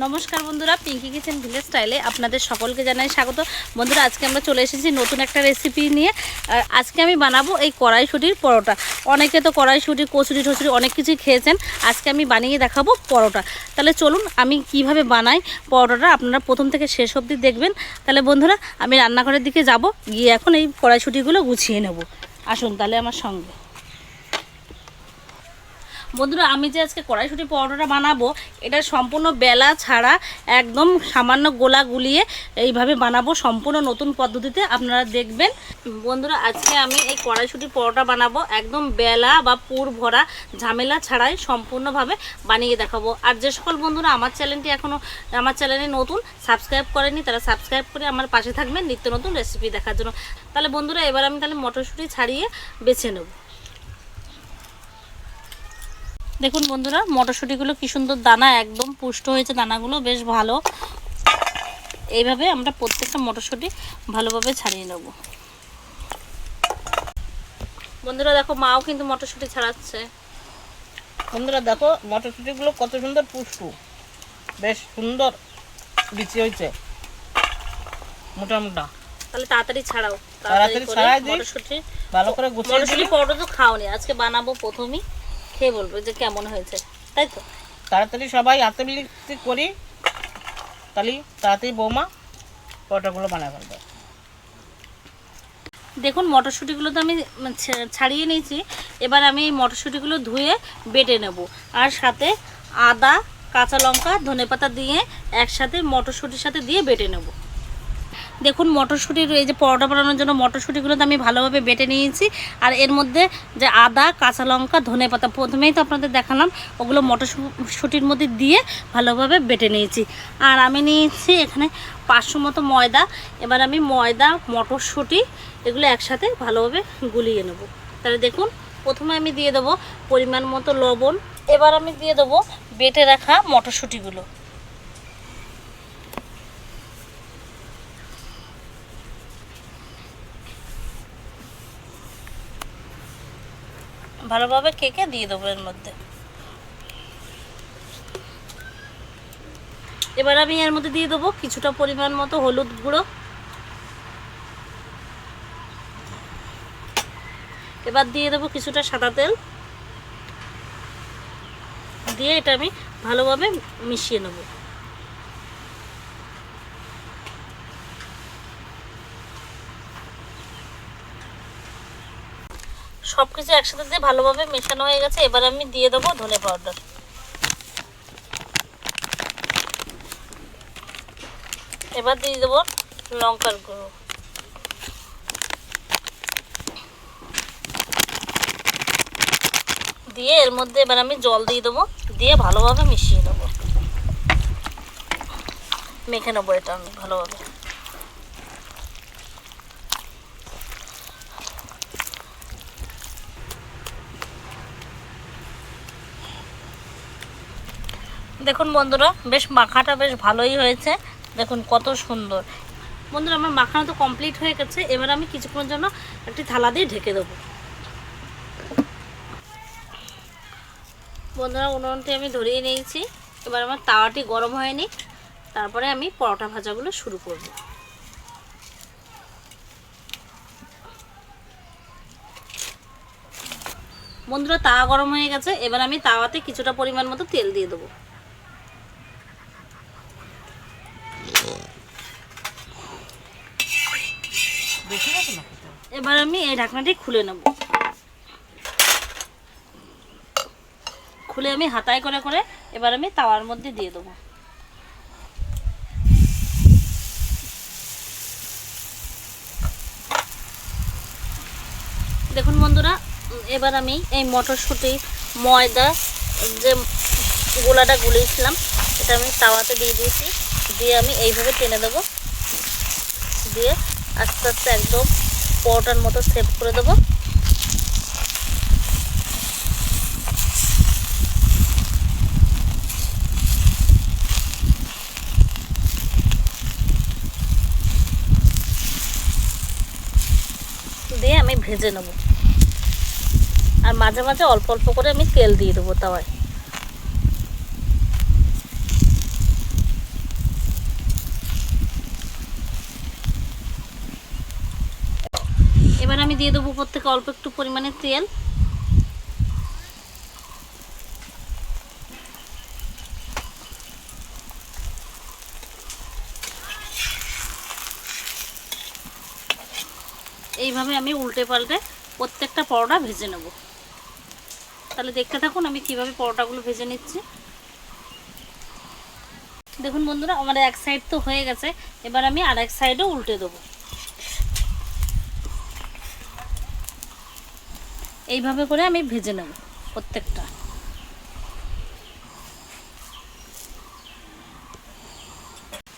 নমস্কার বন্ধুরা Pinki kitchen village স্টাইলে আপনাদের সকলকে জানাই স্বাগত। বন্ধুরা, আজকে আমরা চলে এসেছি নতুন একটা রেসিপি নিয়ে। আর আজকে আমি বানাবো এই কড়াইশুটির পরোটা। অনেকে তো কড়াইশুটি, কচুরি টচুরি অনেক কিছুই খেয়েছেন। আজকে আমি বানিয়ে দেখাবো পরোটা। তাহলে চলুন আমি কীভাবে বানাই পরোটাটা, আপনারা প্রথম থেকে শেষ অবধি দেখবেন। তাহলে বন্ধুরা, আমি রান্নাঘরের দিকে যাব, গিয়ে এখন এই কড়াইশুটিগুলো গুছিয়ে নেব। আসুন তাহলে আমার সঙ্গে। বন্ধুরা, আমি যে আজকে কড়াইশুটি পরোটাটা বানাবো, এটা সম্পূর্ণ বেলা ছাড়া একদম সামান্য গোলা গুলিয়ে এইভাবে বানাবো সম্পূর্ণ নতুন পদ্ধতিতে। আপনারা দেখবেন, বন্ধুরা, আজকে আমি এই কড়াইশুটি পরোটা বানাবো একদম বেলা বা পুর ভরা ঝামেলা ছাড়াই সম্পূর্ণভাবে বানিয়ে দেখাবো। আর যে সকল বন্ধুরা আমার চ্যানেলটি এখনও আমার চ্যানেলে নতুন, সাবস্ক্রাইব করেনি তারা সাবস্ক্রাইব করে আমার পাশে থাকবেন নিত্য নতুন রেসিপি দেখার জন্য। তাহলে বন্ধুরা, এবার আমি তাহলে মটরশুঁটি ছাড়িয়ে বেছে নেব। দেখুন বন্ধুরা মটরশুঁটিগুলো কি সুন্দর দানা একদম পুষ্ট হয়েছে দানাগুলো বেশ ভালো। এইভাবে আমরা প্রত্যেকটা মটরশুঁটি ভালোভাবে ছাড়িয়ে নেব। বন্ধুরা দেখো মাও কিন্তু মটরশুঁটি ছাড়াচ্ছে। বন্ধুরা দেখো মটরশুঁটিগুলো কত সুন্দর পুষ্টু। বেশ সুন্দর বিচি হয়েছে। মোটা মোটা। তাহলে তাড়াতাড়ি ছাড়াও। তাড়াতাড়ি ছাড়াই দিই। মটরশুঁটি ভালো করে গুছিয়ে মটরশুঁটি দিলে পরোটা তো খাওনি আজকে বানাবো প্রথমেই। খেয়ে বলব যে কেমন হয়েছে তাই তো? তাড়াতাড়ি সবাই আত্মবিলিপ্তি করি তাহলে তাড়াতাড়ি বৌমা পরোটাগুলো বানায় ফেলবে। দেখুন মটরশুঁটিগুলো তো আমি ছা- ছাড়িয়ে নিয়েছি এবার আমি এই মটরশুঁটিগুলো ধুয়ে বেটে নেব। আর সাথে আদা কাঁচা লঙ্কা ধনেপাতা দিয়ে একসাথে মটরশুঁটির সাথে দিয়ে বেটে নেব। দেখুন মটরশুঁটির এই যে পরোটা বানানোর জন্য মটরশুঁটিগুলো তো আমি ভালোভাবে বেটে নিয়েছি। আর এর মধ্যে যে আদা, কাঁচা লঙ্কা ধনেপাতা প্রথমেই তো আপনাদের দেখালাম, ওগুলো মটরশুঁটির মধ্যে দিয়ে ভালোভাবে বেটে নিয়েছি। আর আমি নিয়েছি এখানে পাঁচশো মতো ময়দা। এবার আমি ময়দা, মটরশুঁটি এগুলো একসাথে ভালোভাবে গুলিয়ে নেব। তাহলে দেখুন, প্রথমে আমি দিয়ে দেবো পরিমাণ মতো লবণ। এবার আমি দিয়ে দেবো বেটে রাখা মটরশুঁটিগুলো। ভালোভাবে কেকে দিয়ে দেবো এর মধ্যে। এবার আমি এর মধ্যে দিয়ে দেবো কিছুটা পরিমাণ মতো হলুদ গুঁড়ো। এবার দিয়ে দেবো কিছুটা সাদা তেল। দিয়ে এটা আমি ভালোভাবে মিশিয়ে নেব। সব কিছু একসাথে দিয়ে ভালোভাবে মেশানো হয়ে গেছে, এবার আমি দিয়ে দেবো ধনে পাউডার এবার দিয়ে দেবো লঙ্কার গুঁড়ো। দিয়ে এর মধ্যে এবার আমি জল দিয়ে দেবো, দিয়ে ভালোভাবে মিশিয়ে নেব। মেখে নেব এটা আমি ভালোভাবে। দেখুন বন্ধুরা, বেশ মাখাটা বেশ ভালোই হয়েছে। দেখুন কত সুন্দর। বন্ধুরা, আমার মাখানো তো কমপ্লিট হয়ে গেছে। এবার আমি কিছুক্ষণের জন্য একটি থালা দিয়ে ঢেকে দেবো। বন্ধুরা, উনুনটি আমি ধরিয়ে নিয়েছি। এবার আমার তাওয়াটি গরম হয়নি। তারপরে আমি পরোটা ভাজাগুলো শুরু করব। বন্ধুরা, তাওয়া গরম হয়ে গেছে। এবার আমি তাওয়াতে কিছুটা পরিমাণ মতো তেল দিয়ে দেবো বেশি গেছে না খেতে? এবার আমি এই ঢাকনাটি খুলে নেব। খুলে আমি হাতায় করে করে এবার আমি তাওয়ার মধ্যে দিয়ে দেবো। দেখুন বন্ধুরা, এবার আমি এই মটরশুঁটি, ময়দা, যে গোলাটা গুলিয়েছিলাম, এটা আমি তাওয়াতে দিয়ে দিয়েছি। দিয়ে আমি এইভাবে টেনে দেবো। দিয়ে আস্তে আস্তে একদম পরোটার মতো সেভ করে দেবো। দিয়ে আমি ভেজে নেব। আর মাঝে মাঝে অল্প অল্প করে আমি তেল দিয়ে দেবো তাওয়ায়। আমি দিয়ে দেবো উপর থেকে অল্প একটু পরিমাণে তেল। এইভাবে আমি উল্টে পাল্টে প্রত্যেকটা পরোটা ভেজে নেব। তাহলে দেখতে থাকুন আমি কীভাবে পরোটাগুলো ভেজে নিচ্ছি। দেখুন বন্ধুরা, আমার এক সাইড তো হয়ে গেছে, এবার আমি আর এক সাইডও উল্টে দেবো। এইভাবে করে আমি ভেজে নেব প্রত্যেকটা।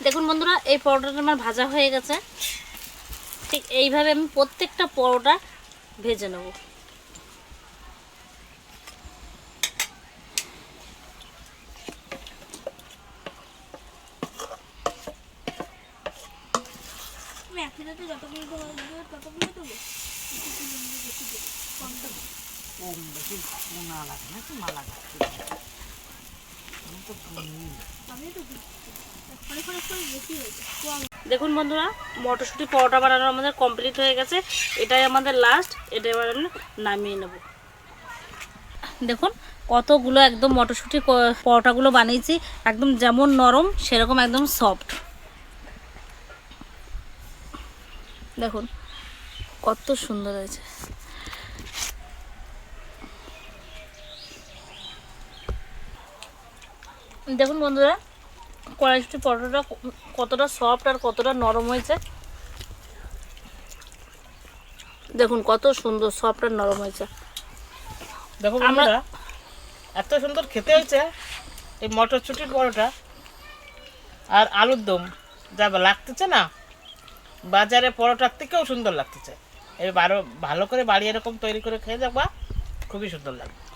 দেখুন বন্ধুরা, এই পরোটাটা আমার ভাজা হয়ে গেছে। ঠিক এইভাবে আমি প্রত্যেকটা পরোটা ভেজে নেব। দেখুন বন্ধুরা, মটরশুঁটি পরোটা বানানো আমাদের কমপ্লিট হয়ে গেছে। এটাই আমাদের লাস্ট এটা এবার নামিয়ে নেব। দেখুন, কতগুলো একদম মটরশুঁটি পরোটাগুলো বানিয়েছি, একদম যেমন নরম, সেরকম একদম সফট দেখুন, কত সুন্দর হয়েছে। দেখুন বন্ধুরা কড়াইশুটি পরোটাটা কতটা সফট আর কতটা নরম হয়েছে। দেখুন কত সুন্দর সফট আর নরম হয়েছে। দেখো আমরা- বন্ধুরা এত সুন্দর খেতে হয়েছে এই মটরশুটির পরোটা আর আলুর দম। যা লাগতেছে না বাজারে পরোটার থেকেও সুন্দর লাগতেছে। এবার আরও ভালো করে বাড়ি এরকম তৈরি করে খেয়ে দেখবা খুবই সুন্দর লাগবে।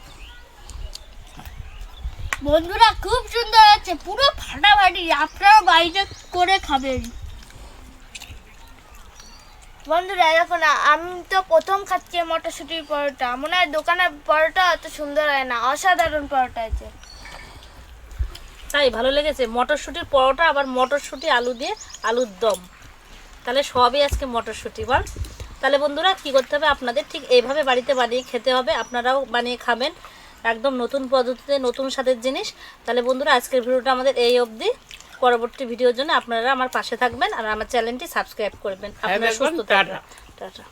বন্ধুরা খুব সুন্দর আছে পুরো ফাটাফাটি। আপনারা বাড়িতে করে খাবেন। বন্ধুরা দেখুন আমি তো প্রথম খাচ্ছি মটরশুটির পরোটা। মনে হয় দোকানের পরোটা অত সুন্দর হয় না। অসাধারণ পরোটা আছে তাই ভালো লেগেছে। মটরশুঁটির পরোটা আবার মটরশুঁটি আলু দিয়ে আলুর দম। তাহলে সবই আজকে মটরশুঁটি বল। তাহলে বন্ধুরা কি করতে হবে? আপনাদের ঠিক এইভাবে বাড়িতে বানিয়ে খেতে হবে। আপনারাও বানিয়ে খাবেন। একদম নতুন পদ্ধতিতে নতুন স্বাদের জিনিস। তাহলে বন্ধুরা আজকের ভিডিওটা আমাদের এই অবধি। পরবর্তী ভিডিওর জন্য আপনারা আমার পাশে থাকবেন আর আমার চ্যানেলটি সাবস্ক্রাইব করবেন। আপনারা সুস্থ টাটা। থাকবেন। টাটা।